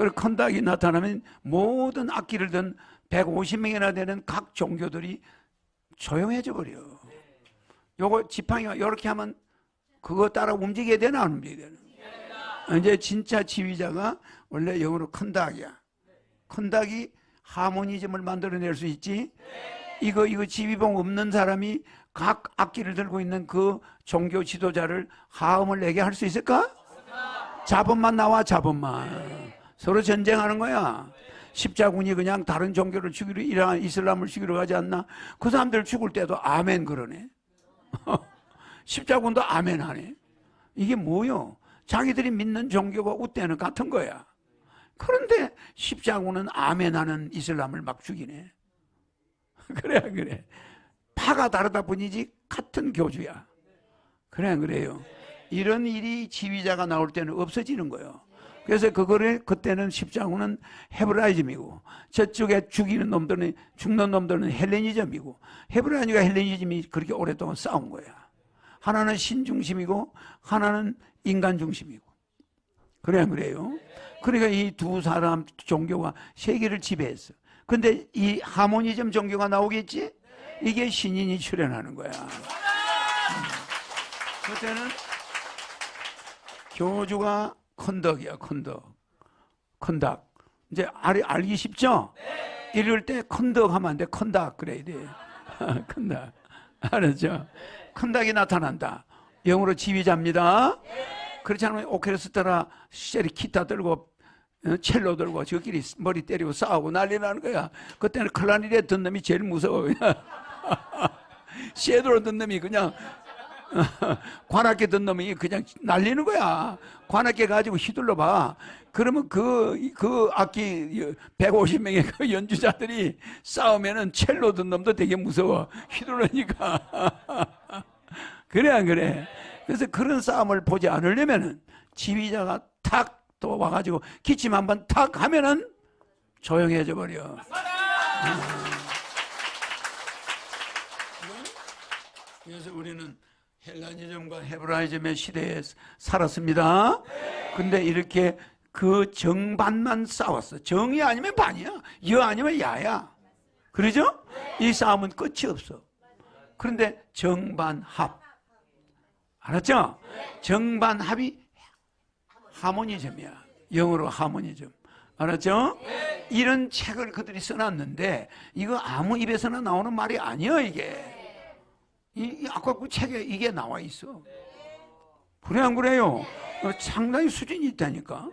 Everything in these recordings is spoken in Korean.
그리고 컨닥이 나타나면 모든 악기를 든 150명이나 되는 각 종교들이 조용해져 버려. 요거 지팡이가 이렇게 하면 그거 따라 움직여야 되나 안 움직여야 되나? 이제 진짜 지휘자가 원래 영어로 컨닥이야. 컨닥이 하모니즘을 만들어낼 수 있지. 이거 이거 지휘봉 없는 사람이 각 악기를 들고 있는 그 종교 지도자를 하음을 내게 할 수 있을까? 자본만 나와 자본만 서로 전쟁하는 거야. 십자군이 그냥 다른 종교를 죽이러 이란 이슬람을 죽이러 가지 않나? 그 사람들 죽을 때도 아멘 그러네. 십자군도 아멘 하네. 이게 뭐요? 자기들이 믿는 종교가 우때는 같은 거야. 그런데 십자군은 아멘 하는 이슬람을 막 죽이네. 그래 그래. 파가 다르다 뿐이지 같은 교주야. 그래 그래요. 이런 일이 지휘자가 나올 때는 없어지는 거예요. 그래서 그거를 그때는 십자군은 헤브라이즘이고 저쪽에 죽이는 놈들은 죽는 놈들은 헬레니즘이고 헤브라이즘과 헬레니즘이 그렇게 오랫동안 싸운 거야. 하나는 신 중심이고 하나는 인간 중심이고. 그래 그래요. 그러니까 이 두 사람 종교가 세계를 지배했어. 근데 이 하모니즘 종교가 나오겠지? 이게 신인이 출현하는 거야. 그때는 교주가 컨덕이야, 컨덕. 컨닥. 이제 알, 알기 쉽죠? 이럴 때 컨덕 하면 안 돼. 컨닥 그래야 돼. 컨닥. 알았죠? 컨닥이 나타난다. 영어로 지휘자입니다. 그렇지 않으면 오케스트라 시절이 기타 들고 어, 첼로 들고 저끼리 머리 때리고 싸우고 난리 나는 거야. 그때는 클라리넷 듣는 놈이 제일 무서워. 쉐도로 듣는 놈이 그냥 관악기 듣는 놈이 그냥 날리는 거야. 관악기 가지고 휘둘러 봐. 그러면 그, 그 악기 150명의 그 연주자들이 싸우면은 첼로 듣는 놈도 되게 무서워. 휘둘러니까. 그래, 안 그래? 그래서 그런 싸움을 보지 않으려면은 지휘자가 탁 또 와가지고 기침 한번 탁 하면은 조용해져 버려. 그래서 우리는 헬라니즘과 헤브라이즘의 시대에 살았습니다. 근데 이렇게 그 정반만 싸웠어. 정이 아니면 반이야. 여 아니면 야야. 그러죠? 이 싸움은 끝이 없어. 그런데 정반합. 알았죠? 정반합이 하모니즘이야. 영어로 하모니즘. 알았죠? 이런 책을 그들이 써놨는데 이거 아무 입에서나 나오는 말이 아니야 이게. 이, 이 아까 그 책에 이게 나와 있어. 그래 안 그래요? 어, 상당히 수준이 있다니까.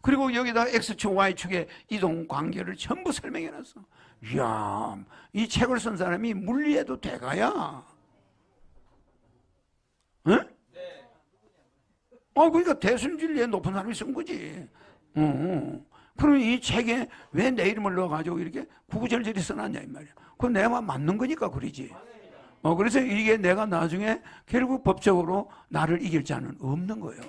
그리고 여기다 X축, Y축의 이동 관계를 전부 설명해 놨어. 이야, 이 책을 쓴 사람이 물리에도 대가야. 응? 어, 그러니까 대순진리에 높은 사람이 쓴 거지. 어, 어. 그러면 이 책에 왜 내 이름을 넣어가지고 이렇게 구구절절히 써놨냐, 이 말이야. 그건 내가 맞는 거니까 그러지. 어, 그래서 이게 내가 나중에 결국 법적으로 나를 이길 자는 없는 거예요.